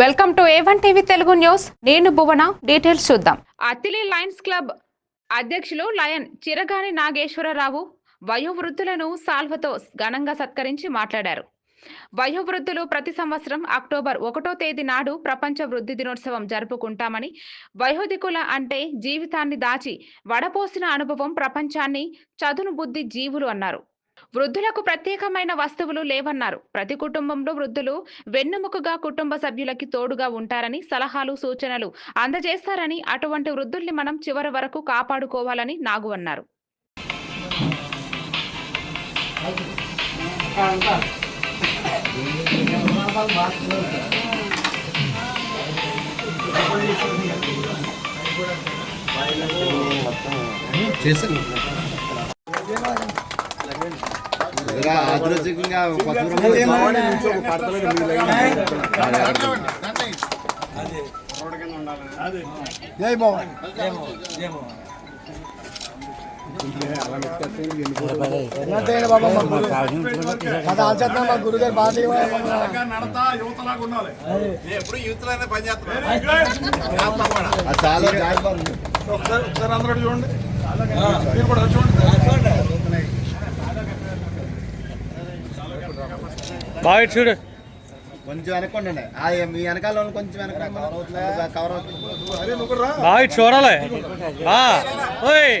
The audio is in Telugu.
Welcome to A one TV Telugu news. నేను భువన డీటెయిల్స్ చూద్దాం. అతిలి లయన్స్ క్లబ్ అధ్యక్షులు లయన్ చిరగాని నాగేశ్వరరావు వయోవృద్ధులను సాల్వతో ఘనంగా సత్కరించి మాట్లాడారు. వయోవృద్ధులు ప్రతి సంవత్సరం అక్టోబర్ ఒకటో తేదీ నాడు ప్రపంచ వృద్ధి దినోత్సవం జరుపుకుంటామని వయోధికుల అంటే జీవితాన్ని దాచి వడపోసిన అనుభవం ప్రపంచాన్ని చదును బుద్ధి జీవులు అన్నారు. వృద్ధులకు ప్రత్యేకమైన వస్తువులు లేవన్నారు. ప్రతి కుటుంబంలో వృద్ధులు వెన్నెముకగా కుటుంబ సభ్యులకి తోడుగా ఉంటారని సలహాలు సూచనలు అందజేస్తారని అటువంటి వృద్ధుల్ని మనం చివరి వరకు కాపాడుకోవాలని నాగు అన్నారు. ఆదృశంగా పశువులు జై భవన్. ఆల్చేద్దాం మా గురుగారు ఉండాలి. ఎప్పుడు యూత్లోనే పని అటు చూడండి. మీరు కూడా చూడండి. బాగా చూడు. కొంచెం వెనక్కండి ఆ మీ వెనకాల కొంచెం వెనక కవర్ అవుతుంది. బాగా చూడాలి. బా. ఓయ్.